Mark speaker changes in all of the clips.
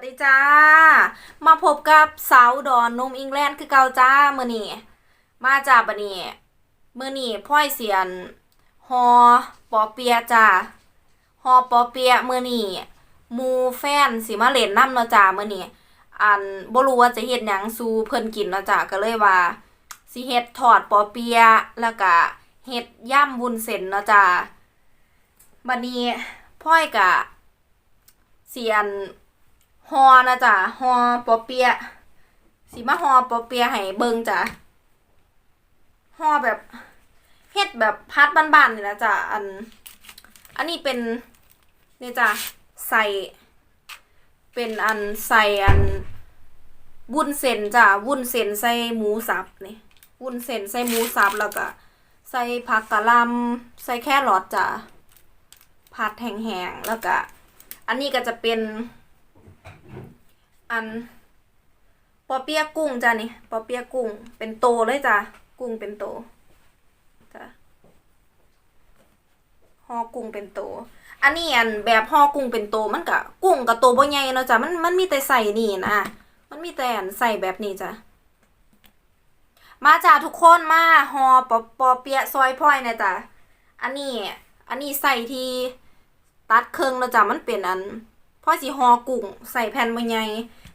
Speaker 1: สดีจ้า มาพบกับสาวดอนนมอิงแลนด์คือเกาจ้าเมื้อนี้มาจากบันี้มื้อนี้พ่อยเสียนฮอปอเปียจ้าฮอปอเปียะมื้อนี้หมู่แฟนสิมาเล่นน้ำเนาะจ้าเมื้อนี้อันบ่รู้ว่าจะเฮ็ดหยังสู่เพิ่นกินเนาะจ้าก็เลยว่าสิเฮ็ดทอดปอเปียแล้วก็เฮ็ดย่ำวุ้นเส้นเนาะจ้าบัดนี้พ่อยก็เสียน ฮอนะจ๊ะฮอปอเปียสีมาฮอปอเปียให้เบิงจ้ะฮอแบบเฮ็ดแบบพัดบ้านๆนี่นะจ๊ะอัน อันนี้เป็นนี่จ้ะใส่เป็นอันใส่อันวุ้นเส้นจ้ะวุ้นเส้นใส่หมูสับนี่วุ้นเส้นใส่หมูสับแล้วก็ใส่ผักกะหล่ำใส่แครอทจ้ะผัดแห้งๆแล้วก็อันนี้ก็จะเป็น อันปอเปียะกุ้งจ้ะนี่ปอเปียะกุ้ง เป็นโตเลยจ้ะกุ้งเป็นโตจ้ะห่อกุ้งเป็นโต อันนี้อันแบบห่อกุ้งเป็นโตมันกะกุ้งกับโตบ่ใหญ่เนาะจ้ะมันมันมีแต่ใส่นี่นะมันมีแต่อันใส่แบบนี้จ้ะมาจ้ะทุกคนมาห่อปอปอเปียะซอยพ่อยนะจ้ะอันนี้ อันนี้ใส่ที่ตัดเครื่องแล้วจ้ะมันเป็นอันพ่อสิห่อกุ้งใส่แผ่นบ่ใหญ่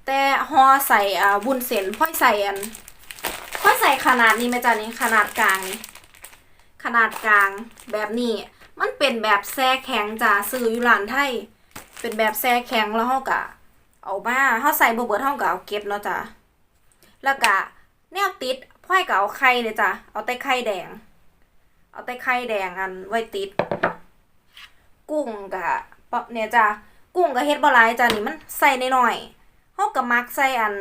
Speaker 1: แต่ห่อใส่อ่าวุ้นเส้นพ่อยใส่อันพ่อยใส่ขนาดนี้ไหมจ๊ะนี่ขนาดกลางนี่ขนาดกลางแบบนี้มันเป็นแบบแซ่แข็งจ้ะซื้ออยู่ร้านไทยเป็นแบบแซ่แข็งแล้วเฮาก็เอามาเฮาใส่บ่เบิดเฮาก็เอาเก็บเนาะจ้ะแล้วก็แนวติดพ่อยก็เอาไข่เลยจ้ะเอาแต่ไข่แดง เอาแต่ไข่แดงอันไว้ติด กุ้งกะเนี่ยจ้ะกุ้งก็เฮ็ดบ่หลายจ้ะนี่มันใส่น้อยๆ เฮาก็มักใส่อัน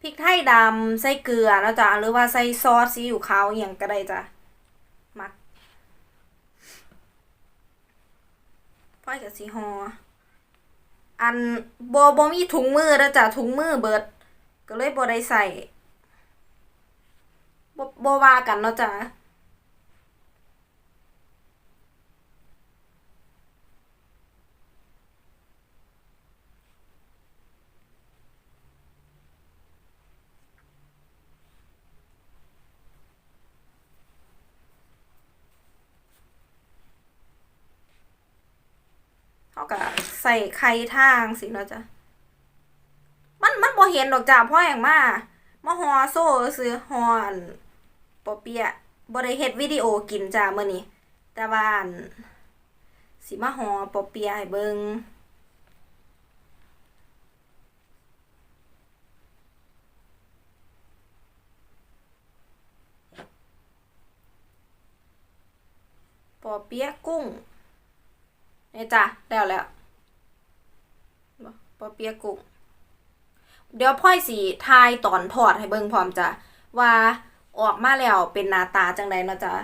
Speaker 1: พริกไทยดำใส่เกลือแล้วจ้ะหรือว่าใส่ซอสซีอิ๊วขาวอหยังก็ได้จ้ะมักพ่อยก็สิห่ออันบ่บ่มีถุงมือแล้วจ้ะถุงมือเบิด ก็เลยบ่ได้ใส่บ่บ่ว่ากันเนาะจ้ะ เขาก็ ใส่ไข่ทางสิเนาะจ้ะมันมันบ่เห็นดอกจ้าเพราะอย่างมามาฮอโซ่ซื้อฮอนปอเปียะบ่ได้เฮ็ดวิดีโอกินจ้ามื้อนี้แต่ว่าอันสิมาฮอปอเปียะให้เบิ่งปอเปียะกุ้งนี่จ้ะแล้วแล้ว ปอเปียะกุ้งเดี๋ยวพ่อยสีทายตอนทอดให้เบิ่งพร้อมจ้ะว่าออกมาแล้วเป็นหน้าตาจังไดเนาะจ้ะ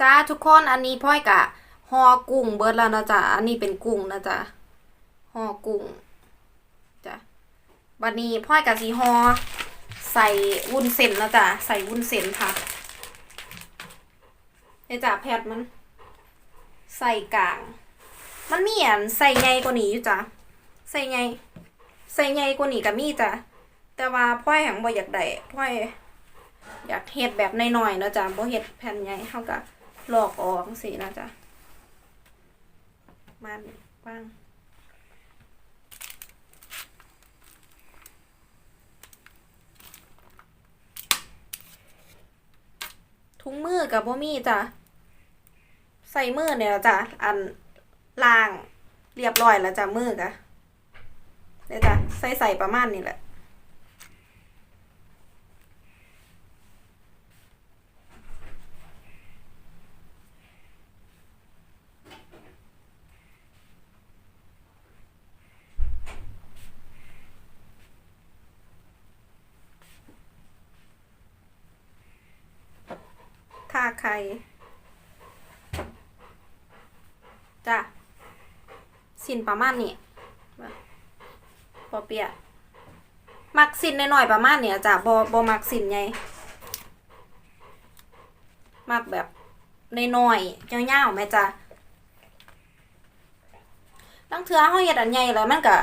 Speaker 1: จ้าทุกคนอันนี้พ่อยกะห่อกุ้งเบิร์ดแล้วนะจ๊ะอันนี้เป็นกุ้งนะจ๊ะห่อกุ้ง บัดนี้พ่อยกะสีห่อใส่วุ้นเส้นนะจ๊ะใส่วุ้นเส้นค่ะเดจ้ะแพทมัน ใส่กลาง มันมีอันใส่ใหญ่กว่านี้อยู่จ้ะใส่ใหญ่ใส่ใหญ่กว่านี้ก็มีจ้ะแต่ว่าพ่อยแห่งบ่อยากได้พ่อยอยากเฮ็ดแบบน้อยๆนะจ้ะบ่เฮ็ดแผ่นใหญ่เฮาก็ลอกออกสินะจ๊ะมันว่าง ถุงมือกับบ่มีจ้ะใส่มือเนี่ยจ้ะอันล่างเรียบร้อยแล้วจ้ะมือกะเดี๋ยวจ้ะใส่ใส่ประมาณนี้แหละ ไข่จ้ะสินประมาณนี้ปอเปียมักสินน้อยๆประมาณเนี้ยจ้ะบ่บ่มักสินใหมักแบบน้อยๆยาวๆแม่จ้ะตั้งเทือเฮาเฮ็ดอันใหญ่แล้วมันก็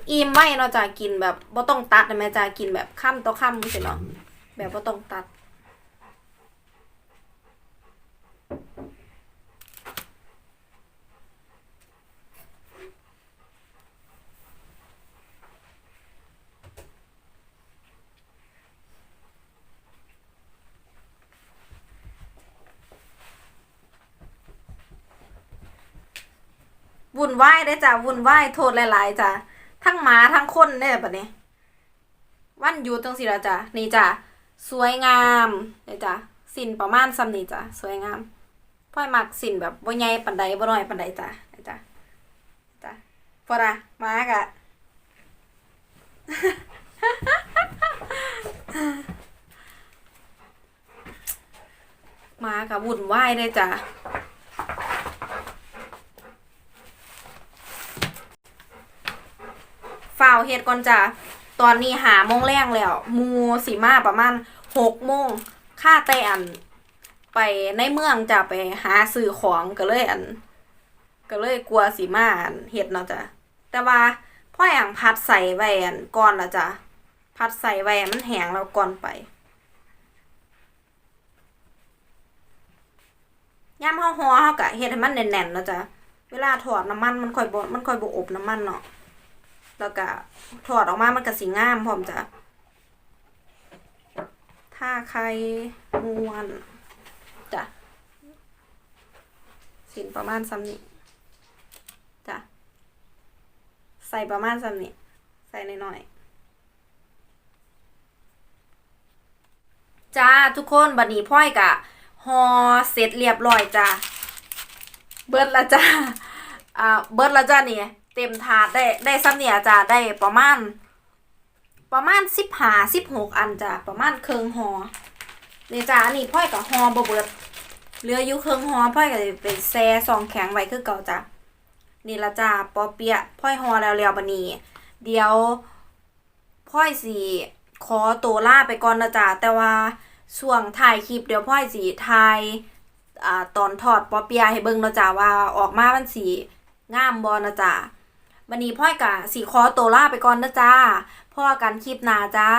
Speaker 1: นอิ่มไว้เนาะจ้ะกินแบบบ่ต้องตัดนะแม่จ้ะกินแบบค่ำต่อค่ำจังซี่เนาะแบบบ่ต้องตัด วุ่นวายได้จ้ะวุ่นวายโทษหลายๆจ้ะทั้งหมาทั้งคนได้แบบนี้วันหยุดจังสิละจ้ะนี่จ้ะสวยงามเลยจ้ะสินประมาณซ้ำนี่จ้ะสวยงามพ่อยมักสินแบบบ่ใหญ่ปานใดบ่น้อยปานใดจ้ะนี่จ้ะจ้ะพอละมากะมากะวุ่นวายเลยจ้ะาวเฮ็ดก่อนจ้ะตอนนี้หาโมงแรงแล้วมูสีมาประมาณหกโมงค่าแต่อัน ไปในเมืองจะไปหาซื้อของก็เลยอัน ก็เลยกลัวสีมาอันเฮ็ดเนาะจ้ะแต่ว่าพ่ออย่างพัดใส่ไว้อันก่อนละจ้ะพัดใส่ไว้มันแหงแล้วก่อนไปย่ำเฮาฮอเฮากะเฮ็ดให้มันแน่นๆเนาะจ้ะเวลาถอดน้ำมันมันค่อยบมันค่อยบอบน้ำมันเนาะ แล้วก็ถอดออกมามันก็สีงามพร้อมจ้ะถ้าใครมวนจ้ะสินประมาณซ้ำนี้จ้ะใส่ประมาณซ้ำนี้ใส่น้อยๆจ้าทุกคนบัดนี้พ่อยกะฮอเสร็จเรียบร้อยจ้ะเบิดละจ้าอ่าเบิดละจ้านี่ เต็มถาดได้ได้ซ้ำเนี่ยจ้ะได้ประมาณ ประมาณสิบหาสิบหกอันจ้ะประมาณเครื่องหอเนี่ยจ้ะอันนี้พ่อยกับหอบเบิดเหลืออยู่เครื่องหอพ่อยก็สิไปแซ่ซองแข็งไว้คือเก่าจ้ะนี่ละจ้ะปอเปียพ่อยหอแล้วแล้วบัดนี้เดี๋ยวพ่อยสิขอตัวลาไปก่อนนะจ้ะแต่ว่าช่วงถ่ายคลิปเดี๋ยวพ่อยสิถ่ายอ่าตอนทอดปอเปียให้เบิ่งนะจ้ะว่าออกมามันสิงามบ่นะจ้ะ วันนี้พ่อยกะสีคอโตล่าไปก่อนนะจ้าพ่อกันคลิปหนาจ้า